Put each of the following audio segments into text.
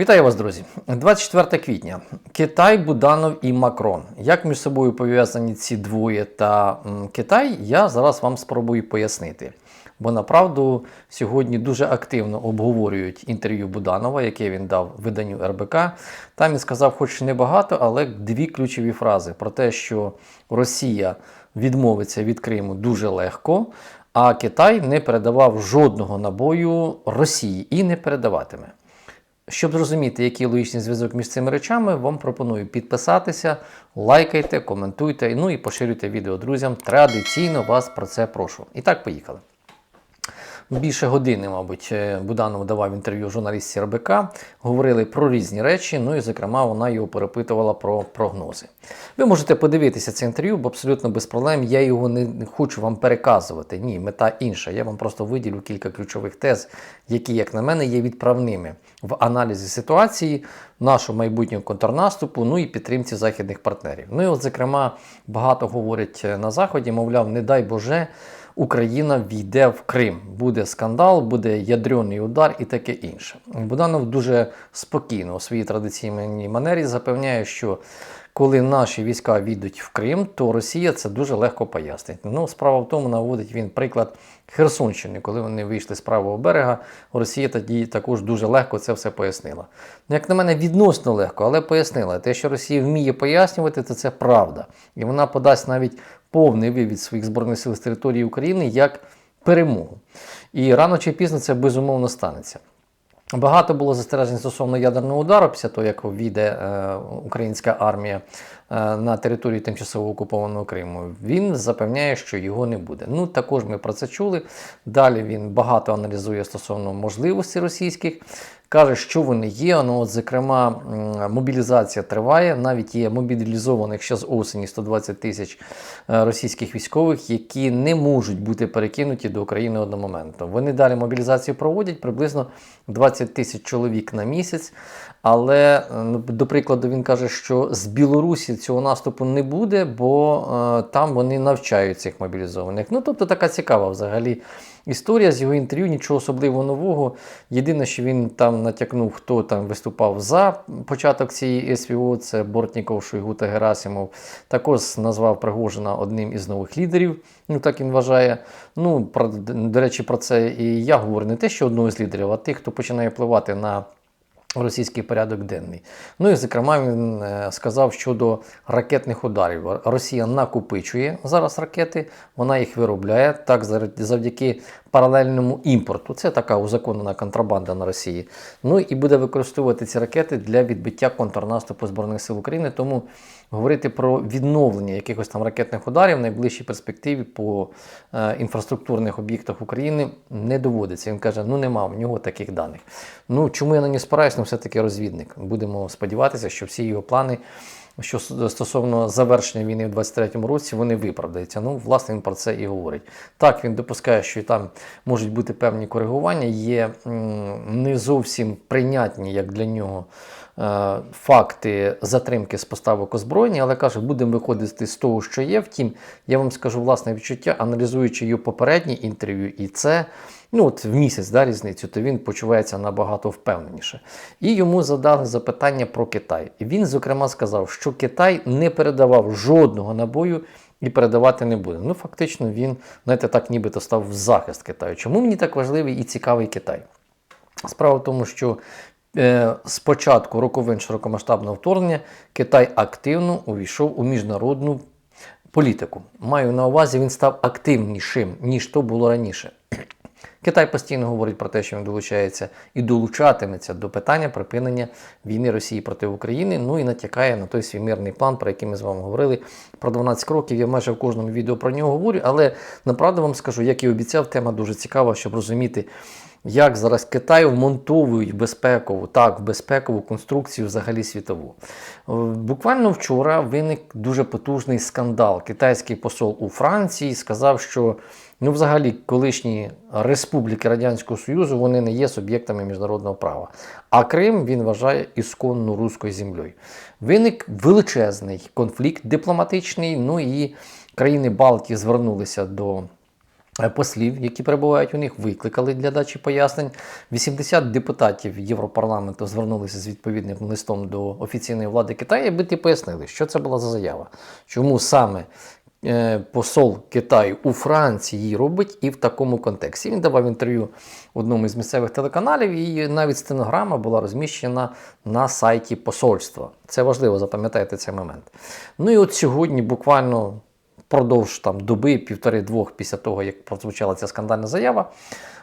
Вітаю вас, друзі! 24 квітня. Китай, Буданов і Макрон. Як між собою пов'язані ці двоє та Китай, я зараз вам спробую пояснити. Бо направду сьогодні дуже активно обговорюють інтерв'ю Буданова, яке він дав виданню РБК. Там він сказав, хоч небагато, але дві ключові фрази про те, що Росія відмовиться від Криму дуже легко, а Китай не передавав жодного набою Росії і не передаватиме. Щоб зрозуміти, який логічний зв'язок між цими речами, вам пропоную підписатися, лайкайте, коментуйте, ну і поширюйте відео друзям. Традиційно вас про це прошу. І так, поїхали. Більше години, мабуть, е, Буданов давав інтерв'ю журналістці РБК, говорили про різні речі, ну і, зокрема, вона його перепитувала про прогнози. Ви можете подивитися це інтерв'ю, бо абсолютно без проблем. Я його не хочу вам переказувати. Ні, мета інша. Я вам просто виділю кілька ключових тез, які, як на мене, є відправними в аналізі ситуації, нашого майбутнього контрнаступу, ну і підтримці західних партнерів. Ну і от, зокрема, багато говорять е, на Заході, мовляв, не дай Боже. Україна війде в Крим. Буде скандал, буде ядрений удар і таке інше. Буданов дуже спокійно у своїй традиційній манері запевняє, що коли наші війська війдуть в Крим, то Росія це дуже легко пояснить. Ну, справа в тому, наводить він приклад Херсонщини, коли вони вийшли з правого берега, Росія тоді також дуже легко це все пояснила. Як на мене, відносно легко, але пояснила. Те, що Росія вміє пояснювати, то це правда. І вона подасть навіть повний вивід своїх збройних сил з території України як перемогу. І рано чи пізно це безумовно станеться. Багато було застережень стосовно ядерного удару після того, як війде е, українська армія на території тимчасово окупованого Криму. Він запевняє, що його не буде. Ну також ми про це чули. Далі він багато аналізує стосовно можливостей російських. Каже, що вони є. Ну, от, зокрема, мобілізація триває. Навіть є мобілізованих ще з осені 120 тисяч е, російських військових, які не можуть бути перекинуті до України одномоментно. Вони далі мобілізацію проводять приблизно 20 тисяч чоловік на місяць. Але, ну, до прикладу, він каже, що з Білорусі цього наступу не буде, бо е, там вони навчають цих мобілізованих. Ну, тобто така цікава взагалі історія з його інтерв'ю, нічого особливо нового. Єдине, що він там натякнув, хто там виступав за початок цієї СВО, це Бортніков, Шойгу та Герасимов. Також назвав Пригожина одним із нових лідерів. Ну так він вважає. Ну, про, до речі, про це і я говорю не те, що одного з лідерів, а тих, хто починає впливати на російський порядок денний. Ну і зокрема він е, сказав щодо ракетних ударів. Росія накопичує зараз ракети, вона їх виробляє так завдяки паралельному імпорту. Це така узаконена контрабанда на Росії. Ну і буде використовувати ці ракети для відбиття контрнаступу Збройних сил України. Тому говорити про відновлення якихось там ракетних ударів в найближчій перспективі по е, інфраструктурних об'єктах України не доводиться. Він каже, ну нема в нього таких даних. Ну чому я на нього спираюсь? Ну все-таки розвідник. Будемо сподіватися, що всі його плани. Що стосовно завершення війни в 23-му році, вони виправдаються. Ну, власне, він про це і говорить. Так, він допускає, що там можуть бути певні коригування, є не зовсім прийнятні, як для нього, факти затримки з поставок озброєння, але каже, будемо виходити з того, що є. Втім, я вам скажу власне відчуття, аналізуючи його попередні інтерв'ю, і це ну от в місяць да, різницю, то він почувається набагато впевненіше. І йому задали запитання про Китай. І він, зокрема, сказав, що Китай не передавав жодного набою. І передавати не буде. Ну, фактично, він, знаєте, так нібито став в захист Китаю. Чому мені так важливий і цікавий Китай? Справа в тому, що е, з початку роковин широкомасштабного вторгнення Китай активно увійшов у міжнародну політику. Маю на увазі, він став активнішим, ніж то було раніше. Китай постійно говорить про те, що він долучається і долучатиметься до питання припинення війни Росії проти України. Ну і натякає на той свій мирний план, про який ми з вами говорили. Про 12 кроків. Я майже в кожному відео про нього говорю, але направду вам скажу, як і обіцяв, тема дуже цікава, щоб розуміти. Як зараз Китай вмонтовують безпекову, так, безпекову конструкцію взагалі світову. Буквально вчора виник дуже потужний скандал. Китайський посол у Франції сказав, що ну, взагалі колишні республіки Радянського Союзу вони не є суб'єктами міжнародного права. А Крим він вважає ісконно руською землею. Виник величезний конфлікт дипломатичний. Ну і країни Балтії звернулися до. Е, послів, які перебувають у них, викликали для дачі пояснень. 80 депутатів Європарламенту звернулися з відповідним листом до офіційної влади Китаю, аби ті пояснили, що це була за заява. Чому саме е, посол Китаю у Франції робить і в такому контексті. Він давав інтерв'ю одному із місцевих телеканалів, і навіть стенограма була розміщена на сайті посольства. Це важливо, запам'ятайте цей момент. Ну і от сьогодні, буквально впродовж там, доби, півтори-двох після того, як прозвучала ця скандальна заява,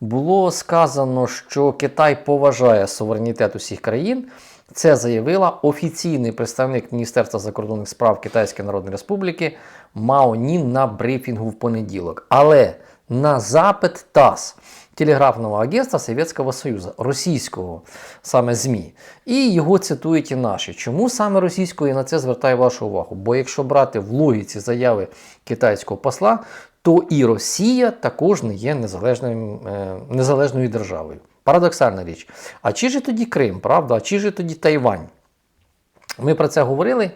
було сказано, що Китай поважає суверенітет усіх країн. Це заявила офіційний представник Міністерства закордонних справ Китайської Народної Республіки Мао Нін на брифінгу в понеділок. Але на запит ТАСС телеграфного агентства Совєтського Союзу, російського саме ЗМІ. І його цитують і наші. Чому саме російською я на це звертаю вашу увагу? Бо якщо брати в логіці заяви китайського посла, то і Росія також не є незалежним, е, незалежною державою. Парадоксальна річ. А чи ж тоді Крим, правда? А чи ж тоді Тайвань? Ми про це говорили.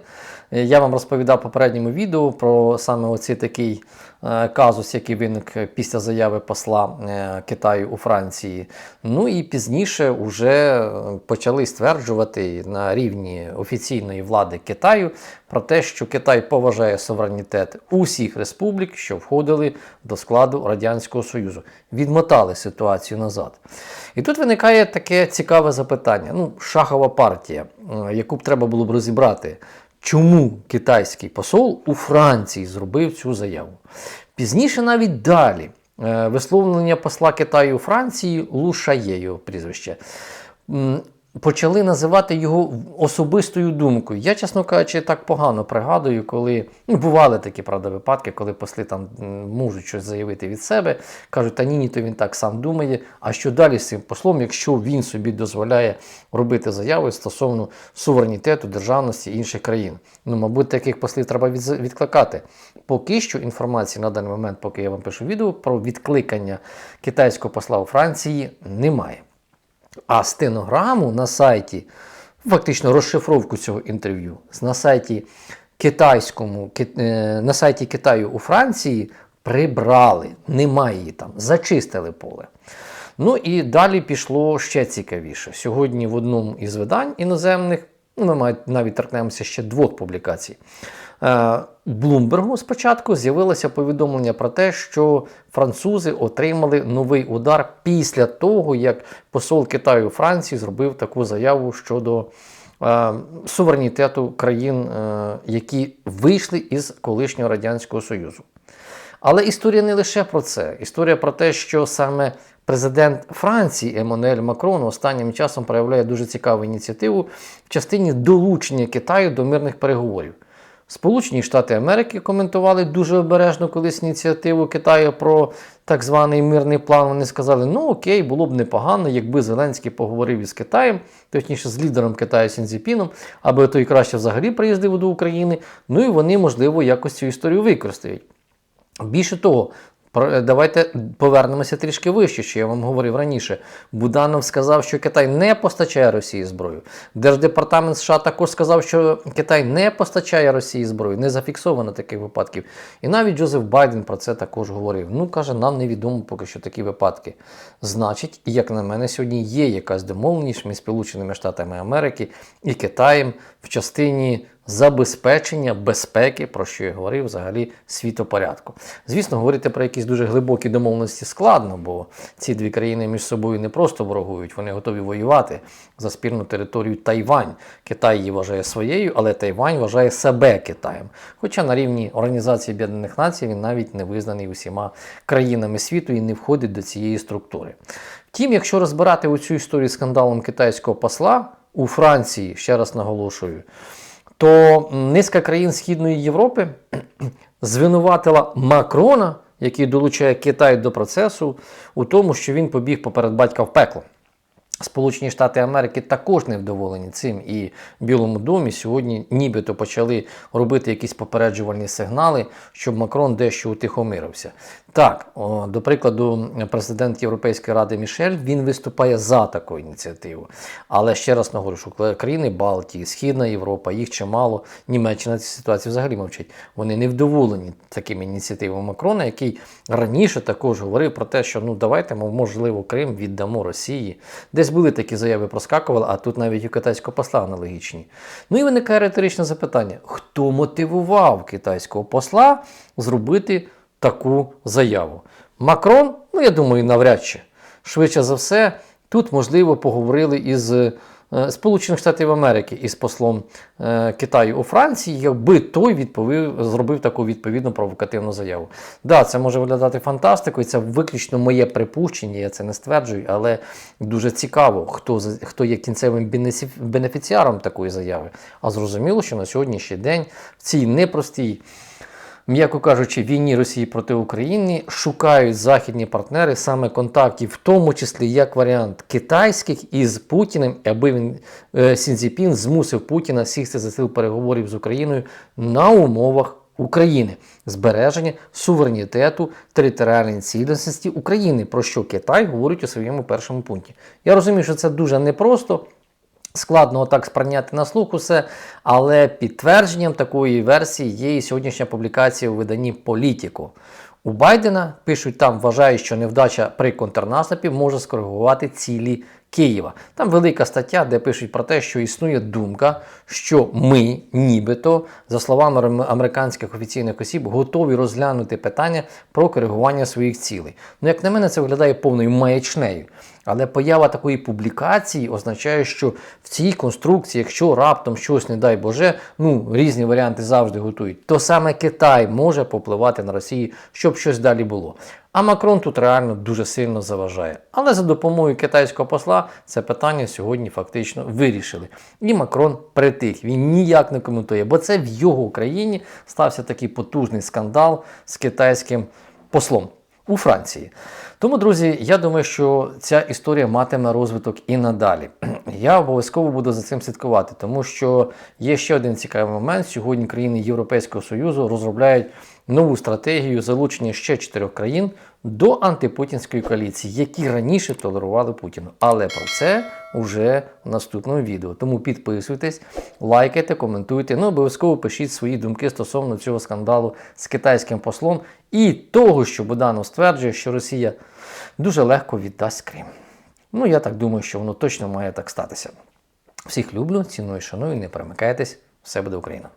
Е, Я вам розповідав в попередньому відео про саме оцей такий е, казус, який виник після заяви посла е, Китаю у Франції. Ну і пізніше вже почали стверджувати на рівні офіційної влади Китаю про те, що Китай поважає суверенітет усіх республік, що входили до складу Радянського Союзу. Відмотали ситуацію назад. І тут виникає таке цікаве запитання. Ну, шахова партія, е, яку б треба було б розібрати. Чому китайський посол у Франції зробив цю заяву? Пізніше навіть далі е, висловлення посла Китаю у Франції Лушає його прізвище. Почали називати його особистою думкою. Я, чесно кажучи, так погано пригадую, коли ну, бували такі правда, випадки, коли посли там можуть щось заявити від себе, кажуть, та ні, ні, то він так сам думає. А що далі з цим послом, якщо він собі дозволяє робити заяви стосовно суверенітету, державності інших країн? Ну, мабуть, таких послів треба відкликати. Поки що інформації на даний момент, поки я вам пишу відео, про відкликання китайського посла у Франції немає. А стенограму на сайті, фактично розшифровку цього інтерв'ю, на сайті китайському, е, на сайті Китаю у Франції прибрали. Немає її там, зачистили поле. Ну і далі пішло ще цікавіше. Сьогодні в одному із видань іноземних, ну, ми навіть- навіть торкнемося ще двох публікацій. Е, Блумбергу спочатку з'явилося повідомлення про те, що французи отримали новий удар після того, як посол Китаю у Франції зробив таку заяву щодо е, суверенітету країн, е, які вийшли із колишнього Радянського Союзу. Але історія не лише про це. Історія про те, що саме президент Франції Еммануель Макрон останнім часом проявляє дуже цікаву ініціативу в частині долучення Китаю до мирних переговорів. Сполучені Штати Америки коментували дуже обережно колись ініціативу Китаю про так званий мирний план. Вони сказали, ну окей, було б непогано, якби Зеленський поговорив із Китаєм, точніше з лідером Китаю Сінзіпіном, аби той краще взагалі приїздив до України. Ну і вони, можливо, якось цю історію використають. Більше того, давайте повернемося трішки вище, що я вам говорив раніше. Буданов сказав, що Китай не постачає Росії зброю. Держдепартамент США також сказав, що Китай не постачає Росії зброю. Не зафіксовано таких випадків. І навіть Джозеф Байден про це також говорив. Ну, каже, нам невідомо поки що такі випадки. Значить, як на мене, сьогодні є якась домовленість між Сполученими Штатами Америки і Китаєм в частині забезпечення безпеки, про що я говорив, взагалі світопорядку. Звісно, говорити про якісь дуже глибокі домовленості складно, бо ці дві країни між собою не просто ворогують, вони готові воювати за спільну територію Тайвань. Китай її вважає своєю, але Тайвань вважає себе Китаєм. Хоча на рівні Організації Об'єднаних Націй він навіть не визнаний усіма країнами світу і не входить до цієї структури. Втім, якщо розбирати оцю історію з скандалом китайського посла у Франції, ще раз наголошую, то низка країн Східної Європи звинуватила Макрона, який долучає Китай до процесу, у тому, що він побіг поперед батька в пекло. Сполучені Штати Америки також не вдоволені цим, і в Білому домі сьогодні нібито почали робити якісь попереджувальні сигнали, щоб Макрон дещо утихомирився. Так, до прикладу, президент Європейської ради Мішель він виступає за таку ініціативу. Але ще раз наголошу, країни Балтії, Східна Європа, їх чимало. Німеччина цій ситуації взагалі мовчить. Вони не вдоволені такими ініціативами Макрона, який раніше також говорив про те, що ну давайте, мов, можливо, Крим віддамо Росії. Десь були такі заяви проскакували, а тут навіть і китайського посла аналогічні. Ну і виникає риторичне запитання: хто мотивував китайського посла зробити таку заяву? Макрон? Ну, я думаю, навряд чи. Швидше за все, тут, можливо, поговорили із Сполучених Штатів Америки із послом е, Китаю у Франції, якби той відповів, зробив таку відповідну провокативну заяву. Да, це може виглядати фантастикою, це виключно моє припущення, я це не стверджую, але дуже цікаво, хто, хто є кінцевим бенефіціаром такої заяви. А зрозуміло, що на сьогоднішній день в цій непростій м'яко кажучи, війні Росії проти України шукають західні партнери саме контактів, в тому числі як варіант китайських із Путіним, аби він е, Сін Цзіпін змусив Путіна сісти за стіл переговорів з Україною на умовах. України збереження суверенітету територіальної цілісності України, про що Китай говорить у своєму першому пункті. Я розумію, що це дуже непросто, Складно отак сприйняти на слух усе, але підтвердженням такої версії є і сьогоднішня публікація у виданні Політіко. У Байдена пишуть там, вважають, що невдача при контрнаступі може скоригувати цілі Києва. Там велика стаття, де пишуть про те, що існує думка, що ми, нібито, за словами американських офіційних осіб, готові розглянути питання про коригування своїх цілей. Ну, як на мене, це виглядає повною маячнею. Але поява такої публікації означає, що в цій конструкції, якщо раптом щось, не дай Боже, ну різні варіанти завжди готують, то саме Китай може попливати на Росію, щоб щось далі було. А Макрон тут реально дуже сильно заважає. Але за допомогою китайського посла це питання сьогодні фактично вирішили. І Макрон притих. Він ніяк не коментує, бо це в його країні стався такий потужний скандал з китайським послом у Франції. Тому, друзі, я думаю, що ця історія матиме розвиток і надалі. Я обов'язково буду за цим слідкувати, тому що є ще один цікавий момент. Сьогодні країни Європейського Союзу розробляють нову стратегію залучення ще чотирьох країн до антипутінської коаліції, які раніше толерували Путіна. Але про це вже в наступному відео. Тому підписуйтесь, лайкайте, коментуйте. Ну обов'язково пишіть свої думки стосовно цього скандалу з китайським послом і того, що Буданов стверджує, що Росія дуже легко віддасть Крим. Ну, я так думаю, що воно точно має так статися. Всіх люблю, ціную, шаную, не перемикайтесь. Все буде Україна!